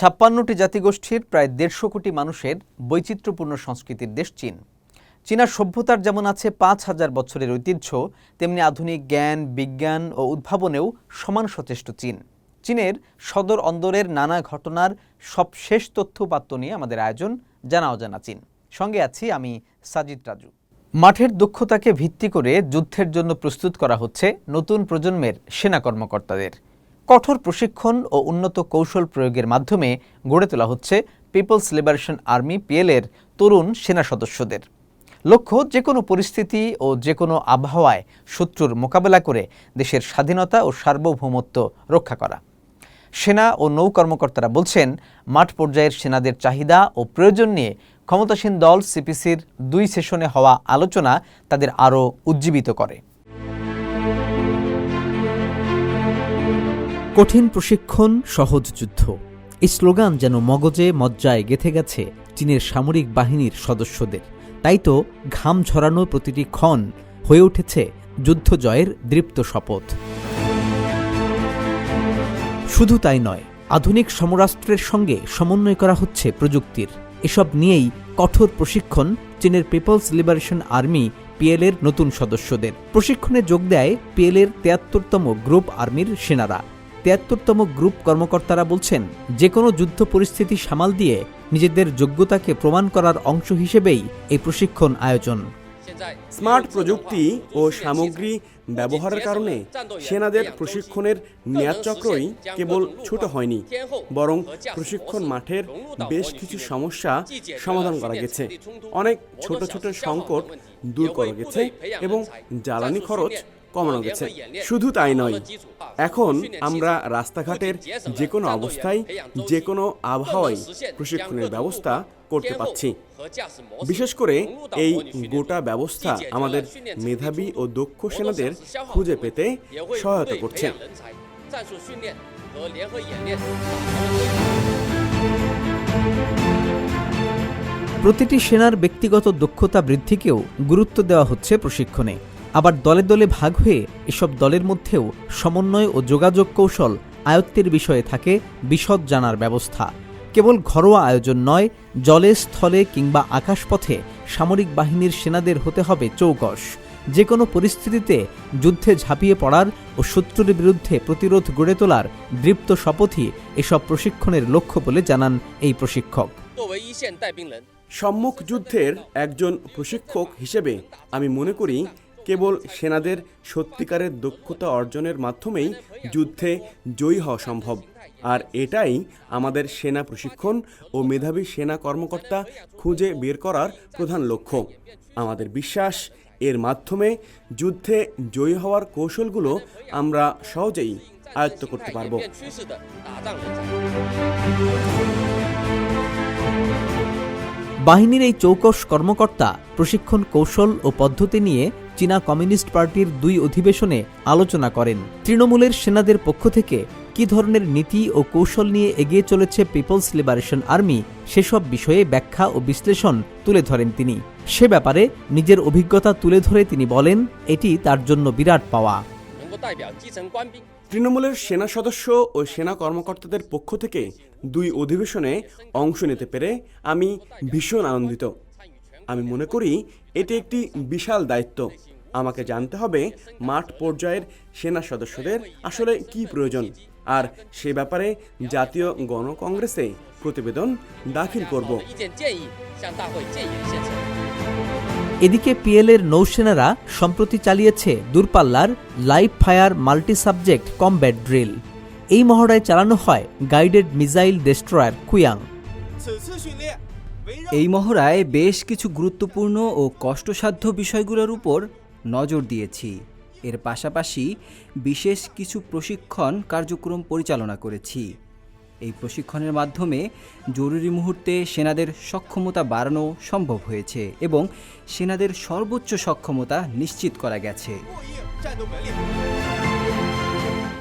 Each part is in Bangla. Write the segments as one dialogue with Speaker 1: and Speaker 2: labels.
Speaker 1: ছাপ্পান্নটি জাতিগোষ্ঠীর প্রায় দেড়শো কোটি মানুষের বৈচিত্র্যপূর্ণ সংস্কৃতির দেশ চীন। চীনা সভ্যতার যেমন আছে পাঁচ হাজার বছরের ঐতিহ্য, তেমনি আধুনিক জ্ঞান, বিজ্ঞান ও উদ্ভাবনেও সমান সচেষ্ট চীন। চীনের সদর অন্দরের নানা ঘটনার সব শেষ তথ্য উপাত্ত নিয়ে আমাদের আয়োজন, জানা অজানা চীন। সঙ্গে আছি আমি সাজিদ রাজু। মাঠের দক্ষতাকে ভিত্তি করে যুদ্ধের জন্য প্রস্তুত করা হচ্ছে নতুন প্রজন্মের সেনা কর্মকর্তাদের। কঠোর প্রশিক্ষণ ও উন্নত কৌশল প্রয়োগের মাধ্যমে গড়ে তোলা হচ্ছে পিপলস লিবারেশন আর্মি পিএলের তরুণ সেনা সদস্যদের। লক্ষ্য যে কোনো পরিস্থিতি ও যে কোনো আবহাওয়ায় শত্রুর মোকাবেলা করে দেশের স্বাধীনতা ও সার্বভৌমত্ব রক্ষা করা। সেনা ও নৌ কর্মকর্তারা বলছেন, মাঠ পর্যায়ের সেনাদের চাহিদা ও প্রয়োজন নিয়ে ক্ষমতাসীন দল সিপিসির দুই সেশনে হওয়া আলোচনা তাদের আরও উজ্জীবিত করে। কঠিন প্রশিক্ষণ, সহজ যুদ্ধ। এই স্লোগান যেন মগজে মজ্জায় গেথে গেছে চীনের সামরিক বাহিনীর সদস্যদের। তাই তো ঘাম ঝরানো প্রতিটি ক্ষণ হয়ে উঠেছে যুদ্ধ জয়ের দৃপ্ত শপথ। শুধু তাই নয়, আধুনিক সমরাষ্ট্রের সঙ্গে সমন্বয় করা হচ্ছে প্রযুক্তির। এসব নিয়েই কঠোর প্রশিক্ষণ চীনের পিপলস লিবারেশন আর্মি পিএলের নতুন সদস্যদের। প্রশিক্ষণে যোগ দেয় পিএলের তিয়াত্তরতম গ্রুপ আর্মির সেনারা। তিয়াত্তরতম গ্রুপ কর্মকর্তারা বলছেন যে কোনো যুদ্ধ পরিস্থিতি সামাল দিয়ে নিজেদের যোগ্যতাকে প্রমাণ করার অংশ হিসেবেই এই প্রশিক্ষণ আয়োজন।
Speaker 2: স্মার্ট প্রযুক্তি ও সামগ্রী ব্যবহারের কারণে সেনাদের প্রশিক্ষণের মেয়াদচক্রই কেবল ছোট হয়নি, বরং প্রশিক্ষণ মাঠের বেশ কিছু সমস্যা সমাধান করা গেছে। অনেক ছোট ছোট সংকট দূর করা গেছে এবং জ্বালানি খরচ কমানো গেছে শুধু তাই নয় এখন আমরা রাস্তাঘাটের যে কোনো অবস্থায় যে কোনো আবহাওয়ায় প্রশিক্ষণের ব্যবস্থা করতে পারছি বিশেষ করে এই গোটা ব্যবস্থা আমাদের মেধাবী ও দক্ষ সেনাদের খুঁজে পেতে সহায়তা করছে
Speaker 1: প্রতিটি সেনার ব্যক্তিগত দক্ষতা বৃদ্ধিকেও গুরুত্ব দেওয়া হচ্ছে প্রশিক্ষণে আবার দলে দলে ভাগ হয়ে এসব দলের মধ্যেও সমন্বয় ও যোগাযোগ কৌশল আয়ত্তের বিষয়ে থাকে বিশদ জানার ব্যবস্থা। কেবল ঘরোয়া আয়োজন নয় জলে স্থলে কিংবা আকাশপথে সামরিক বাহিনীর সেনাদের হতে হবে চৌকস। যে কোনো পরিস্থিতিতে যুদ্ধে ঝাঁপিয়ে পড়ার ও শত্রুর বিরুদ্ধে প্রতিরোধ গড়ে তোলার দৃপ্ত শপথই এসব প্রশিক্ষণের লক্ষ্য বলে জানান এই প্রশিক্ষক।
Speaker 2: সম্মুখ যুদ্ধের একজন প্রশিক্ষক হিসেবে আমি মনে করি কেবল সেনাদের সত্যিকারের দক্ষতা অর্জনের মাধ্যমেই যুদ্ধে জয়ী হওয়া সম্ভব। আর এটাই আমাদের সেনা প্রশিক্ষণ ও মেধাবী সেনা কর্মকর্তা খুঁজে বের করার প্রধান লক্ষ্য। আমাদের বিশ্বাস, এর মাধ্যমে যুদ্ধে জয়ী হওয়ার কৌশলগুলো আমরা সহজেই আয়ত্ত করতে পারব।
Speaker 1: বাহিনীর এই চৌকস কর্মকর্তা প্রশিক্ষণ কৌশল ও পদ্ধতি নিয়ে চীনা কমিউনিস্ট পার্টির দুই অধিবেশনে আলোচনা করেন। তৃণমূলের সেনাদের পক্ষ থেকে কি ধরনের নীতি ও কৌশল নিয়ে এগিয়ে চলেছে পিপলস লিবারেশন আর্মি, সেসব বিষয়ে ব্যাখ্যা ও বিশ্লেষণ তুলে ধরেন তিনি। সে ব্যাপারে নিজের অভিজ্ঞতা তুলে ধরে তিনি বলেন, এটি তার জন্য বিরাট পাওয়া।
Speaker 2: তৃণমূলের সেনা সদস্য ও সেনা কর্মকর্তাদের পক্ষ থেকে দুই অধিবেশনে অংশ নিতে পেরে আমি ভীষণ আনন্দিত। আমি মনে করি এটি একটি বিশাল দায়িত্ব। আমাকে জানতে হবে মাঠ পর্যায়ের সেনা সদস্যদের আসলে কি প্রয়োজন। আর সে ব্যাপারে জাতীয় গণকংগ্রেসে প্রতিবেদন দাখিল করব।
Speaker 1: এদিকে পিএলের নৌসেনারা সম্প্রতি চালিয়েছে দূরপাল্লার live fire multi subject combat drill. এই মহড়ায় চালানো হয় গাইডেড মিসাইল ডেস্ট্রয়ার কুয়াং।
Speaker 3: এই মহড়ায় বেশ কিছু গুরুত্বপূর্ণ ও কষ্টসাধ্য বিষয়গুলোর উপর নজর দিয়েছি। এর পাশাপাশি বিশেষ কিছু প্রশিক্ষণ কার্যক্রম পরিচালনা করেছি। এই প্রশিক্ষণের মাধ্যমে জরুরি মুহূর্তে সেনাদের সক্ষমতা বাড়ানো সম্ভব হয়েছে এবং সেনাদের সর্বোচ্চ সক্ষমতা নিশ্চিত করা গেছে।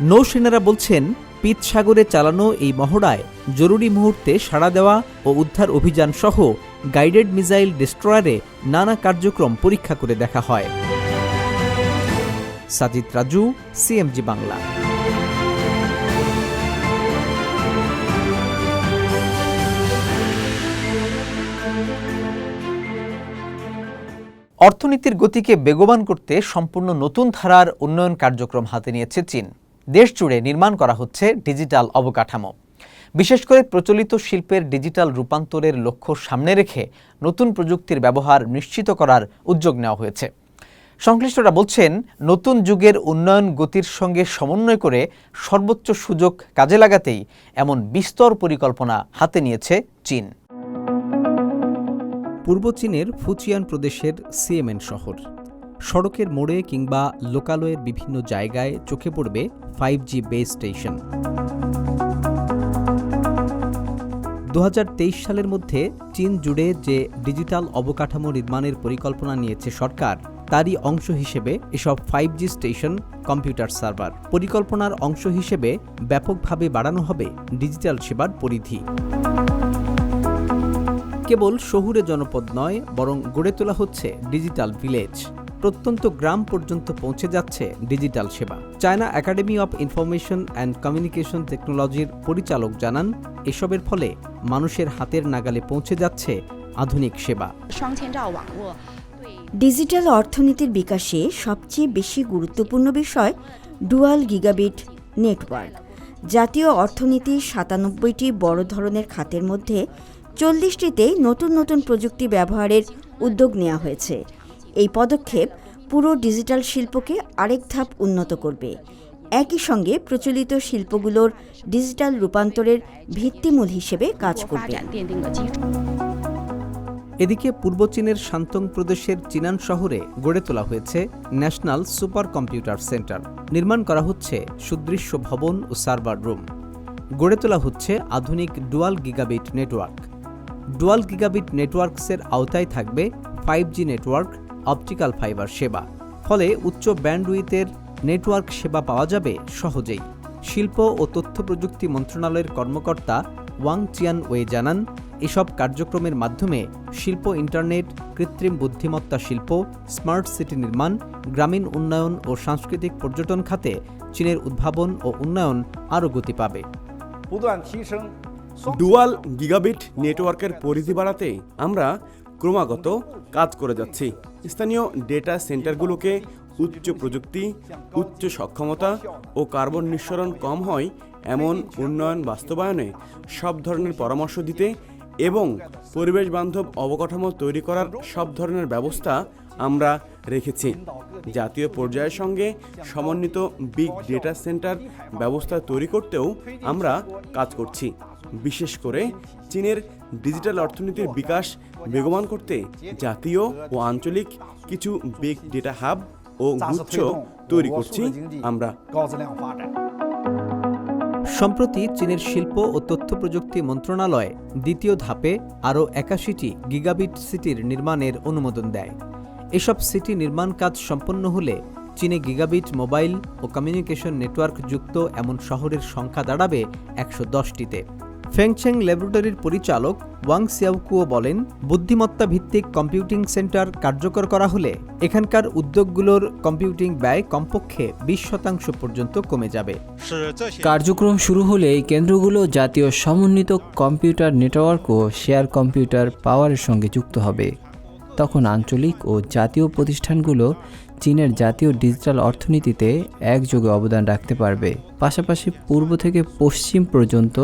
Speaker 1: নৌসেনারা বলছেন পিত সাগরে চালানো এই মহড়ায় জরুরি মুহূর্তে সাড়া দেওয়া ও উদ্ধার অভিযান সহ গাইডেড মিসাইল ডিস্ট্রয়ারে নানা কার্যক্রম পরীক্ষা করে দেখা হয়। সাজিদ রাজু সিএমজি বাংলা। অর্থনীতির গতিকে বেগবান করতে সম্পূর্ণ নতুন ধারার উন্নয়ন কার্যক্রম হাতে নিয়েছে চীন। দেশ জুড়ে নির্মাণ করা হচ্ছে ডিজিটাল অবকাঠামো। বিশেষ করে প্রচলিত শিল্পের ডিজিটাল রূপান্তরের লক্ষ্য সামনে রেখে নতুন প্রযুক্তির ব্যবহার নিশ্চিত করার উদ্যোগ নেওয়া হয়েছে। সংশ্লিষ্টরা বলছেন, নতুন যুগের উন্নয়ন গতির সঙ্গে সমন্বয় করে সর্বোচ্চ সুযোগ কাজে লাগাতেই এমন বিস্তর পরিকল্পনা হাতে নিয়েছে চীন। পূর্ব চীনের ফুচিয়ান প্রদেশের সিএমএন শহর। সড়কের মোড়ে কিংবা লোকালয়ের বিভিন্ন জায়গায় চোখে পড়বে ফাইভ জি বেস স্টেশন। দু হাজার তেইশ সালের মধ্যে চীন জুড়ে যে ডিজিটাল অবকাঠামো নির্মাণের পরিকল্পনা নিয়েছে সরকার তারই অংশ হিসেবে এসব five G station, computer server পরিকল্পনার অংশ হিসেবে ব্যাপকভাবে বাড়ানো হবে ডিজিটাল সেবার পরিধি। কেবল শহুরে জনপদ নয়, বরং গড়ে তোলা হচ্ছে ডিজিটাল ভিলেজ। প্রত্যন্ত গ্রাম পর্যন্ত পৌঁছে যাচ্ছে ডিজিটাল সেবা। China academy of information and communication টেকনোলজির পরিচালক জানান, এসবের ফলে মানুষের হাতের নাগালে পৌঁছে যাচ্ছে আধুনিক সেবা।
Speaker 4: ডিজিটাল অর্থনীতির বিকাশে সবচেয়ে বেশি গুরুত্বপূর্ণ বিষয় ডুয়াল গিগাবিট নেটওয়ার্ক। জাতীয় অর্থনীতির সাতানব্বইটি বড় ধরনের খাতের মধ্যে চল্লিশটিতে নতুন নতুন প্রযুক্তি ব্যবহারের উদ্যোগ নেওয়া হয়েছে। এই পদক্ষেপ পুরো ডিজিটাল শিল্পকে আরেক ধাপ উন্নত করবে। একই সঙ্গে প্রচলিত শিল্পগুলোর ডিজিটাল রূপান্তরের ভিত্তিমূল হিসেবে কাজ করবে।
Speaker 1: এদিকে পূর্ব চীনের শান্তং প্রদেশের চিনান শহরে গড়ে তোলা হয়েছে ন্যাশনাল সুপার কম্পিউটার সেন্টার। নির্মাণ করা হচ্ছে সুদৃশ্য ভবন ও সার্ভার রুম। গড়ে তোলা হচ্ছে আধুনিক dual gigabit network. Dual gigabit নেটওয়ার্কসের আওতায় থাকবে five G network, optical fibre সেবা। ফলে উচ্চ ব্যান্ডউইথের নেটওয়ার্ক সেবা পাওয়া যাবে সহজেই। শিল্প ও তথ্য প্রযুক্তি মন্ত্রণালয়ের কর্মকর্তা ওয়াং চিয়ান ওয়ে জানান এসব কার্যক্রমের মাধ্যমে শিল্প ইন্টারনেট কৃত্রিম বুদ্ধিমত্তা শিল্প স্মার্ট সিটি নির্মাণ গ্রামীণ উন্নয়ন ও সাংস্কৃতিক পর্যটন খাতে চীনের উদ্ভাবন ও উন্নয়ন আরও গতি পাবে।
Speaker 2: ডুয়াল গিগাবিট নেটওয়ার্কের পরিধি বাড়াতে আমরা ক্রমাগত কাজ করে যাচ্ছি। স্থানীয় ডেটা সেন্টারগুলোকে উচ্চ প্রযুক্তি উচ্চ সক্ষমতা ও কার্বন নিঃসরণ কম হয় এমন উন্নয়ন বাস্তবায়নে সব ধরনের পরামর্শ দিতে এবং পরিবেশ বান্ধব অবকাঠামো তৈরি করার সব ধরনের ব্যবস্থা আমরা রেখেছি। জাতীয় পর্যায়ের সঙ্গে সমন্বিত বিগ ডেটা সেন্টার ব্যবস্থা তৈরি করতেও আমরা কাজ করছি। বিশেষ করে চীনের ডিজিটাল অর্থনীতির বিকাশ বেগবান করতে জাতীয় ও আঞ্চলিক কিছু বিগ ডেটা হাব ও গুচ্ছ তৈরি করছি আমরা।
Speaker 1: সম্প্রতি চীনের শিল্প ও তথ্য প্রযুক্তি মন্ত্রণালয় দ্বিতীয় ধাপে আরও একাশিটি গিগাবিট সিটির নির্মাণের অনুমোদন দেয়। এসব সিটি নির্মাণ কাজ সম্পন্ন হলে চীনে গিগাবিট মোবাইল ও কমিউনিকেশন নেটওয়ার্ক যুক্ত এমন শহরের সংখ্যা দাঁড়াবে একশো দশটিতে। ফেংচেং ল্যাবরেটরির পরিচালক ওয়াং সিয়াওকুও বলেন, বুদ্ধিমত্তা ভিত্তিক কম্পিউটিং সেন্টার কার্যকর করা হলে এখানকার উদ্যোগগুলোর কম্পিউটিং ব্যয় কমপক্ষে বিশ শতাংশ পর্যন্ত কমে যাবে।
Speaker 3: কার্যক্রম শুরু হলে এই কেন্দ্রগুলো জাতীয় সমন্বিত কম্পিউটার নেটওয়ার্ক ও শেয়ার কম্পিউটার পাওয়ারের সঙ্গে যুক্ত হবে। তখন আঞ্চলিক ও জাতীয় প্রতিষ্ঠানগুলো চীনের জাতীয় ডিজিটাল অর্থনীতিতে একযোগে অবদান রাখতে পারবে। পাশাপাশি পূর্ব থেকে পশ্চিম পর্যন্ত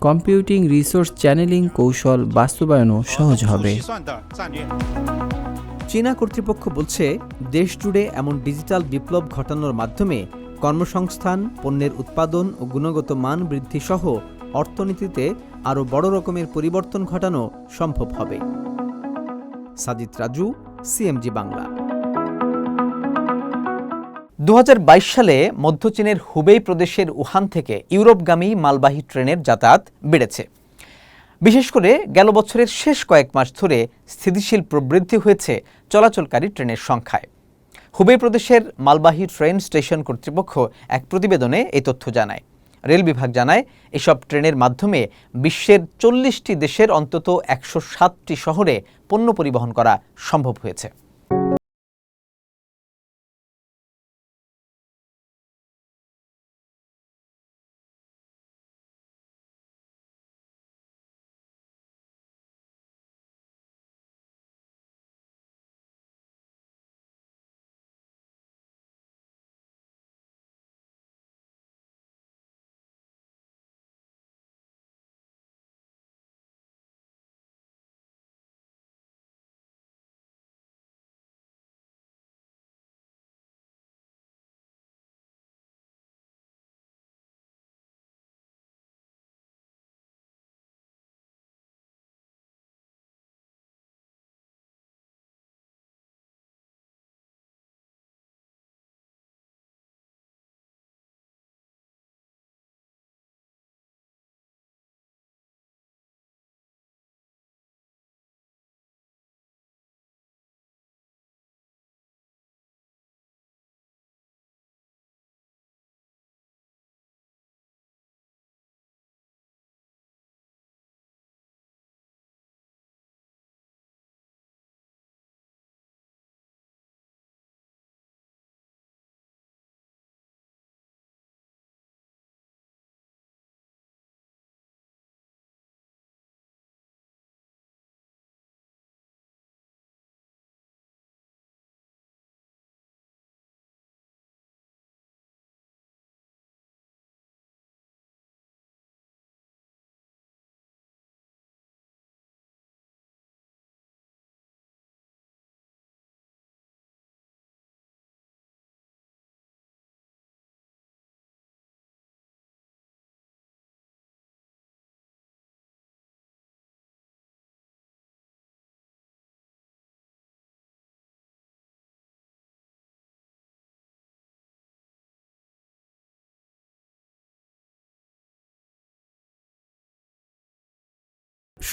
Speaker 3: কম্পিউটিং রিসোর্স চ্যানেলিং কৌশল বাস্তবায়নও সহজ হবে।
Speaker 1: চীনা কর্তৃপক্ষ বলছে, দেশ জুড়ে এমন ডিজিটাল বিপ্লব ঘটানোর মাধ্যমে কর্মসংস্থান, পণ্যের উৎপাদন ও গুণগত মান বৃদ্ধি সহ অর্থনীতিতে আরও বড় রকমের পরিবর্তন ঘটানো সম্ভব হবে। সাজিত রাজু, সিএমজি বাংলা। দু হাজার বাইশ সালে মধ্য চীনের হুবেই প্রদেশের উহান থেকে ইউরোপগামী মালবাহী ট্রেনের যাতায়াত বেড়েছে। বিশেষ করে গেল বছরের শেষ কয়েক মাস ধরে স্থিতিশীল প্রবৃদ্ধি হয়েছে চলাচলকারী ট্রেনের সংখ্যায়। হুবেই প্রদেশের মালবাহী ট্রেন স্টেশন কর্তৃপক্ষ এক প্রতিবেদনে এই তথ্য জানায়। রেল বিভাগ জানায়, এসব ট্রেনের মাধ্যমে বিশ্বের চল্লিশটি দেশের অন্তত একশো সাতটি শহরে পণ্য পরিবহন করা সম্ভব হয়েছে।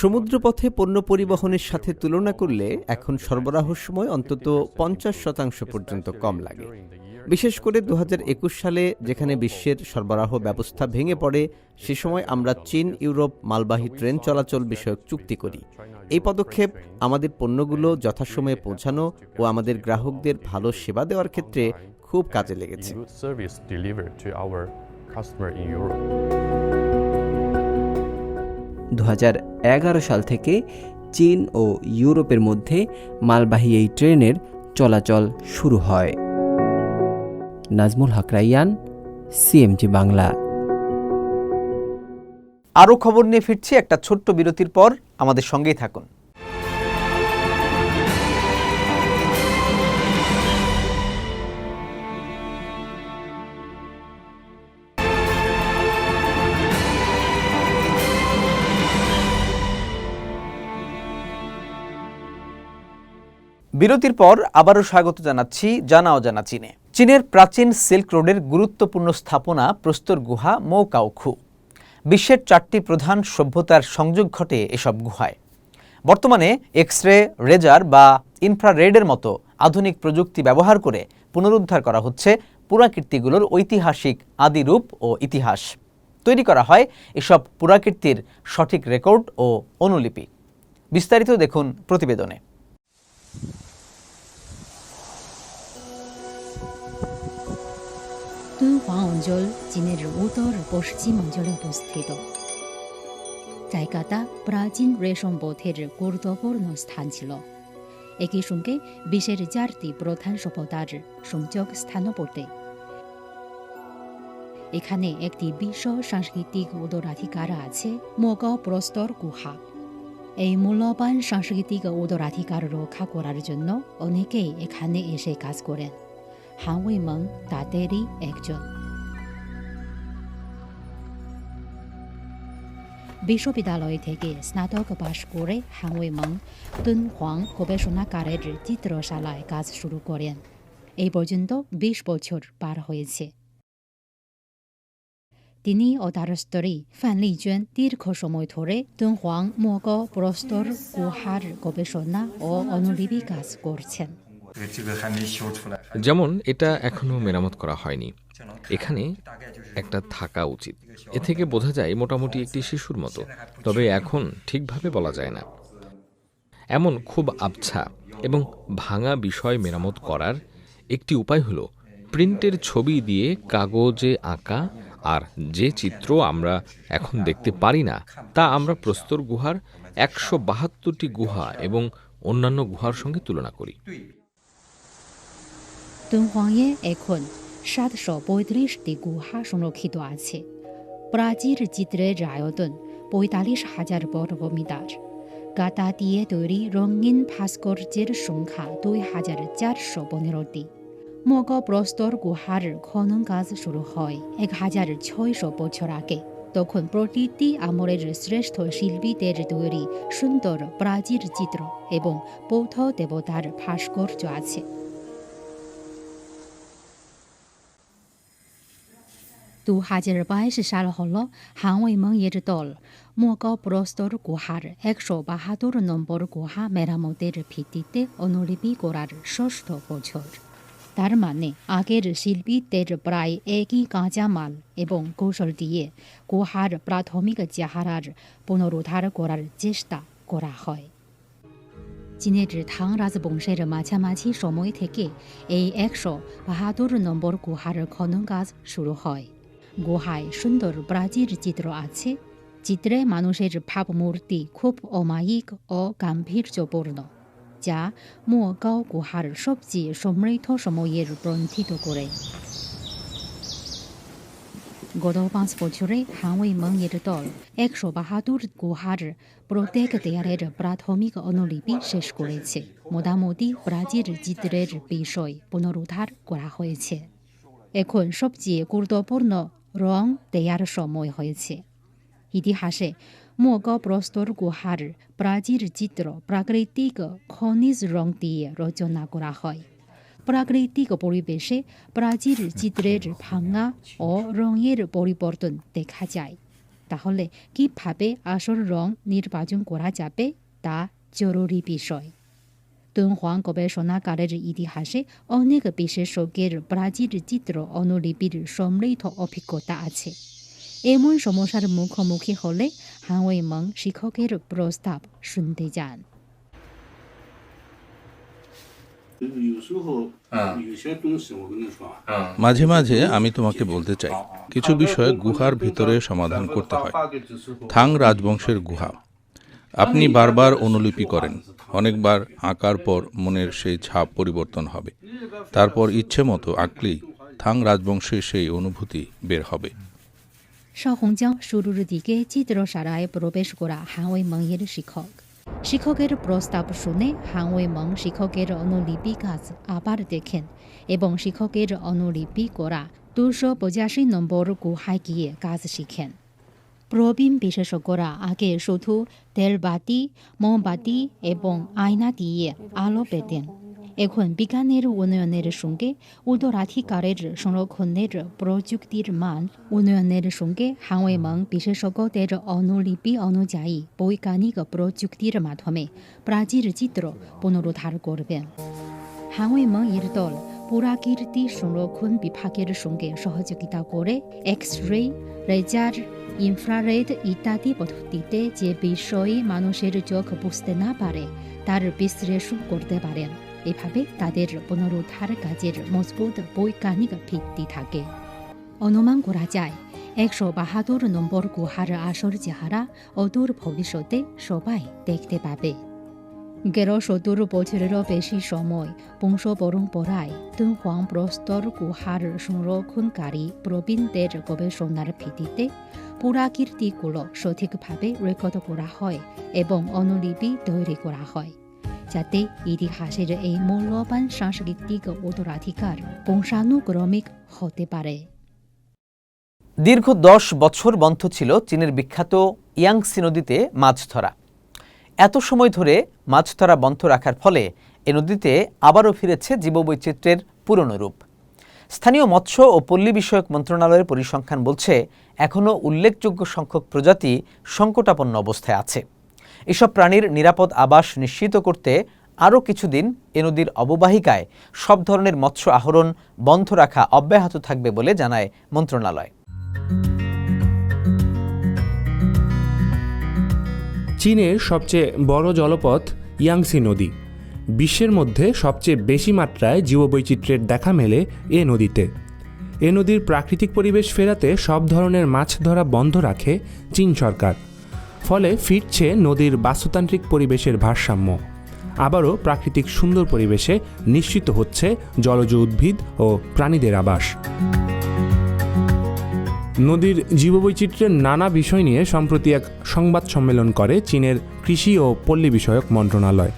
Speaker 1: সমুদ্রপথে পণ্য পরিবহনের সাথে তুলনা করলে এখন সরবরাহ সময় অন্তত পঞ্চাশ শতাংশ পর্যন্ত কম লাগে। বিশেষ করে দু হাজার একুশ সালে যেখানে বিশ্বের সরবরাহ ব্যবস্থা ভেঙে পড়ে, সে সময় আমরা চীন, ইউরোপ, মালবাহী ট্রেন চলাচল বিষয়ক চুক্তি করি। এই পদক্ষেপ আমাদের পণ্যগুলো যথাসময়ে পৌঁছানো ও আমাদের গ্রাহকদের ভালো সেবা দেওয়ার ক্ষেত্রে খুব কাজে লেগেছে।
Speaker 5: দু হাজার
Speaker 3: এগারো সাল থেকে চীন ও ইউরোপের মধ্যে মালবাহী এই ট্রেনের চলাচল শুরু হয়। নাজমুল হক রাইয়ান, সিএমজি বাংলা।
Speaker 1: আরও খবর নিয়ে ফিরছি একটা ছোট্ট বিরতির পর। আমাদের সঙ্গেই থাকুন। বিরতির পর আবারও স্বাগত জানাচ্ছি জানা অজানা চীনে। চীনের প্রাচীন সিল্ক রোডের গুরুত্বপূর্ণ স্থাপনা প্রস্তর গুহা মৌকাওখু। বিশ্বের চারটি প্রধান সভ্যতার সংযোগ ঘটে এসব গুহায়। বর্তমানে এক্স রে রেজার বা ইনফ্রারেডের মতো আধুনিক প্রযুক্তি ব্যবহার করে পুনরুদ্ধার করা হচ্ছে পুরাকীর্তিগুলোর ঐতিহাসিক আদিরূপ ও ইতিহাস। তৈরি করা হয় এসব পুরাকীর্তির সঠিক রেকর্ড ও অনুলিপি। বিস্তারিত দেখুন প্রতিবেদনে।
Speaker 6: 敦煌 অঞ্চল চীনের উত্তর পশ্চিম অঞ্চলে অবস্থিত জায়গাটা প্রাচীন রেশম পথের গুরুত্বপূর্ণ স্থান ছিল। একই সঙ্গে বিশ্বের চারটি প্রধান সভ্যতার সংযোগ স্থানও পড়তে এখানে একটি বিশ্ব সাংস্কৃতিক উত্তরাধিকার আছে মোগাও প্রস্তর গুহা। এই মূল্যবান সাংস্কৃতিক উত্তরাধিকার রক্ষা করার জন্য অনেকেই এখানে এসে কাজ করেন। হাওয়েমং তাদেরই একজন বিশ্ববিদ্যালয় থেকে স্নাতক পাশ করে হাওয়েমং তুনহুয়াং গবেষণাগারের চিত্রশালায় কাজ শুরু করেন এই পর্যন্ত বিশ বছর পার হয়েছে তিনি ও তার স্ত্রী ফান লিজুয়েন দীর্ঘ সময় ধরে তুনহুয়াং মোগ প্রস্তর গুহার গবেষণা ও অনুলিপি কাজ করছেন
Speaker 7: যেমন, এটা এখনও মেরামত করা হয়নি। এখানে একটা থাকা উচিত। এ থেকে বোঝা যায় মোটামুটি একটি শিশুর মতো, তবে এখন ঠিকভাবে বলা যায় না। এমন খুব আবছা এবং ভাঙা বিষয় মেরামত করার একটি উপায় হলো প্রিন্টের ছবি দিয়ে কাগজে আঁকা আর যে চিত্র আমরা এখন দেখতে পারি না, তা আমরা প্রস্তর গুহার একশো বাহাত্তরটি গুহা এবং অন্যান্য গুহার সঙ্গে তুলনা করি।
Speaker 6: তুনহুয়াংয়ে এখন সাতশো পঁয়ত্রিশটি গুহা সংরক্ষিত আছে। প্রাচীর চিত্রের আয়তন পঁয়তাল্লিশ হাজার বর্গ মিটার গাতা দিয়ে তৈরি রঙিন ভাস্কর্যের সংখ্যা দুই হাজার চারশো পনেরোটি। মগ প্রস্তর গুহার খনন কাজ শুরু হয় এক হাজার ছয়শো বছর আগে। তখন প্রতিটি আমরের শ্রেষ্ঠ শিল্পীদের তৈরি সুন্দর প্রাচীর চিত্র এবং বৌদ্ধ দেবতার ভাস্কর্য আছে। দু হাজার বাইশ সাল হল হাওয়াইমংয়ের দল মোগাও প্রস্তর গুহার একশো বাহাত্তর নম্বর গুহা মেরামতের ভিত্তিতে অনুলিপি করার ষষ্ঠ বছর তার মানে আগের শিল্পীদের প্রায় একই কাঁচামাল এবং কৌশল দিয়ে গুহার প্রাথমিক চেহারার পুনরুদ্ধার করার চেষ্টা করা হয় চীনের থাং রাজবংশের মাঝামাঝি সময় থেকে এই একশো বাহাত্তর নম্বর গুহার খনন কাজ শুরু হয় গুহায় সুন্দর ব্রাজির চিত্র আছে চিত্রে মানুষের ভাবমূর্তি খুব অমায়িক ও গাম্ভীর্যপূর্ণ যা মুগাও গুহার সবচেয়ে সমৃদ্ধ সময়ের গ্রন্থিত করে গত পাঁচ বছরে হাওয়াই মংয়ের দল একশো বাহাদুর গুহার প্রত্যেক দেয়ালের প্রাথমিক অনুলিপি শেষ করেছে মোটামুটি প্রাচীর চিত্রের বিষয় পুনরুদ্ধার করা হয়েছে এখন সবচেয়ে গুরুত্বপূর্ণ রং দেয়ার সময় হয়েছে ইতিহাসে মোগ প্রস্তর গুহার প্রাচীর চিত্র প্রাকৃতিক খনিজ রং দিয়ে রচনা করা হয় প্রাকৃতিক পরিবেশে প্রাচীর চিত্রের ভাঙা ও রঙের পরিবর্তন দেখা যায় তাহলে কীভাবে আসল রং নির্বাচন করা যাবে তা জরুরি বিষয় 敦煌 গবেষণাগারের ইতিহাসে অনেক বিশেষজ্ঞের ব্রাজিল চিত্র অনুলিপির সমৃদ্ধ অভিজ্ঞতা আছে এমন সমস্যার মুখোমুখি হলে শিক্ষকের প্রস্তাব শুনতে যান
Speaker 8: মাঝে মাঝে আমি তোমাকে বলতে চাই কিছু বিষয় গুহার ভিতরে সমাধান করতে হয়। থাং রাজবংশের গুহা। আপনি বারবার অনুলিপি করেন। অনেকবার আঁকার পর মনের সেই ছাপ পরিবর্তন হবে। তারপর ইচ্ছে মতো আঁকলেই থাং রাজবংশের সেই অনুভূতি বের হবে।
Speaker 6: সহংজাং শুরুর দিকে চিত্রশালায় প্রবেশ করা হাওয়াইমংয়ের শিক্ষক। শিক্ষকের প্রস্তাব শুনে হাওয়াইমং শিক্ষকের অনুলিপি কাজ আবার দেখেন এবং শিক্ষকের অনুলিপি করা দুশো পঁচাশি নম্বর গুহায় গিয়ে কাজ শিখেন। প্রবীণ বিশেষজ্ঞরা আগে শুধু তেলবাতি, মোমবাতি এবং আয়না দিয়ে আলো পেতেন। এখন বিজ্ঞানের উন্নয়নের সঙ্গে উত্তরাধিকারের সংরক্ষণের প্রযুক্তির মান উন্নয়নের সঙ্গে হাওয়াইমং বিশেষজ্ঞদের অনুলিপি অনুযায়ী বৈজ্ঞানিক প্রযুক্তির মাধ্যমে প্রাচীর চিত্র পুনরুদ্ধার করবেন হাওয়াইমং এর দল পুরাকীর্তি সংরক্ষণ বিভাগের সঙ্গে সহযোগিতা করে এক্স রে লেজার ইনফ্রারেড ইত্যাদি পদ্ধতিতে যে বিষয়ে মানুষের চোখ বুঝতে না পারে, তার বিশ্লেষণ করতে পারেন। এভাবে তাদের পুনরুদ্ধার কাজের মজবুত বৈজ্ঞানিক ভিত্তি থাকে। অনুমান করা যায়, একশো বাহাত্তর নম্বর গুহার আসর চেহারা অদূর ভবিষ্যতে সবাই দেখতে পাবে। গেরো সত্তর বছরেরও বেশি সময় বংশ পরম্পরায় তুনহুয়াং প্রস্তর গুহার সংরক্ষণকারী প্রবীণদের গবেষণার ভিত্তিতে পুরাকীর্তিগুলো সঠিকভাবে রেকর্ড করা হয় এবং অনুলিপি তৈরি করা হয়, যাতে ইতিহাসের এই মূল্যবান সাংস্কৃতিক উত্তরাধিকার বংশানুক্রমিক হতে পারে।
Speaker 1: দীর্ঘ দশ বছর বন্ধ ছিল চীনের বিখ্যাত ইয়াংসি নদীতে মাছ ধরা। এত সময় ধরে মাছ ধরা বন্ধ রাখার ফলে এ নদীতে আবারও ফিরেছে জীববৈচিত্র্যের পুরনো রূপ। স্থানীয় মৎস্য ও পল্লী বিষয়ক মন্ত্রণালয়ের পরিসংখ্যান বলছে এখনও উল্লেখযোগ্য সংখ্যক প্রজাতি সংকটাপন্ন অবস্থায় আছে। এসব প্রাণীর নিরাপদ আবাস নিশ্চিত করতে আরও কিছুদিন এ নদীর অববাহিকায় সব ধরনের মৎস্য আহরণ বন্ধ রাখা অব্যাহত থাকবে বলে জানায় মন্ত্রণালয়।
Speaker 9: চীনের সবচেয়ে বড় জলপথ ইয়াংসি নদী। বিশ্বের মধ্যে সবচেয়ে বেশি মাত্রায় জীববৈচিত্র্যের দেখা মেলে এ নদীতে। এ নদীর প্রাকৃতিক পরিবেশ ফেরাতে সব ধরনের মাছ ধরা বন্ধ রাখে চীন সরকার। ফলে ফিরছে নদীর বাস্তুতান্ত্রিক পরিবেশের ভারসাম্য। আবারও প্রাকৃতিক সুন্দর পরিবেশে নিশ্চিত হচ্ছে জলজ উদ্ভিদ ও প্রাণীদের আবাস। নদীর জীববৈচিত্র্যের নানা বিষয় নিয়ে সম্প্রতি এক সংবাদ সম্মেলন করে চীনের কৃষি ও পল্লী বিষয়ক মন্ত্রণালয়।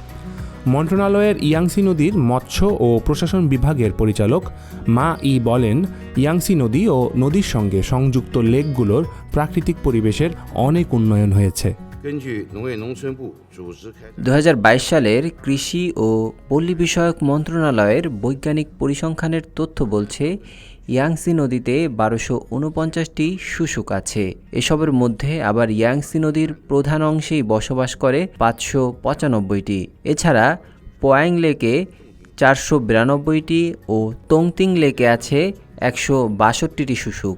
Speaker 9: মন্ত্রণালয়ের ইয়াংসি নদীর মৎস্য ও প্রশাসন বিভাগের পরিচালক মা ই বলেন ইয়াংসি নদী ও নদীর সঙ্গে সংযুক্ত লেকগুলোর প্রাকৃতিক পরিবেশের অনেক উন্নয়ন হয়েছে।
Speaker 3: দু হাজার বাইশ সালের কৃষি ও পল্লী বিষয়ক মন্ত্রণালয়ের বৈজ্ঞানিক পরিসংখ্যানের তথ্য বলছে ইয়াংসি নদীতে বারোশো উনপঞ্চাশটি শুশুক আছে। এসবের মধ্যে আবার ইয়াংসি নদীর প্রধান অংশেই বসবাস করে পাঁচশো পঁচানব্বইটি। এছাড়া পোয়াং লেকে চারশো বিরানব্বইটি ও তংতিং লেকে আছে একশো বাষট্টিটি শুশুক।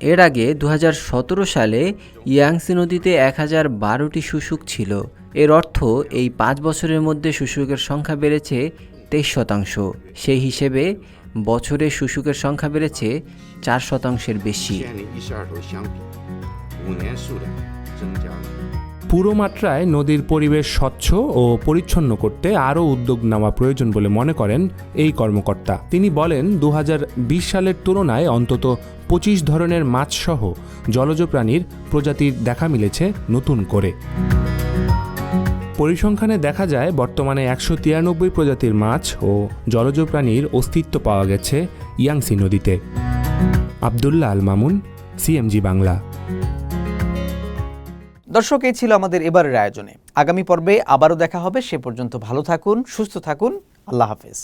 Speaker 3: এর আগে দু হাজার সতেরো সালে ইয়াংসি নদীতে এক হাজার বারোটি শুশুক ছিল। এর অর্থ এই পাঁচ বছরের মধ্যে শুশুকের সংখ্যা বেড়েছে তেইশ শতাংশ। সেই হিসেবে বছরে শুশুকের সংখ্যা বেড়েছে চার শতাংশের বেশি।
Speaker 9: পুরো মাত্রায় নদীর পরিবেশ স্বচ্ছ ও পরিচ্ছন্ন করতে আরও উদ্যোগ নেওয়া প্রয়োজন বলে মনে করেন এই কর্মকর্তা। তিনি বলেন দু হাজার বিশ সালের তুলনায় অন্তত পঁচিশ ধরনের মাছসহ জলজ প্রাণীর প্রজাতির দেখা মিলেছে নতুন করে। পরিসংখ্যানে দেখা যায়, বর্তমানে একশো তিরানব্বই প্রজাতির মাছ ও জলজ প্রাণীর অস্তিত্ব পাওয়া গেছে ইয়াংসি নদীতে। আবদুল্লাহ আল মামুন, সিএমজি বাংলা।
Speaker 1: দর্শক, এই ছিল আমাদের এবারের আয়োজনে। আগামী পর্বে আবারও দেখা হবে। সে পর্যন্ত ভালো থাকুন, সুস্থ থাকুন। আল্লাহ হাফেজ।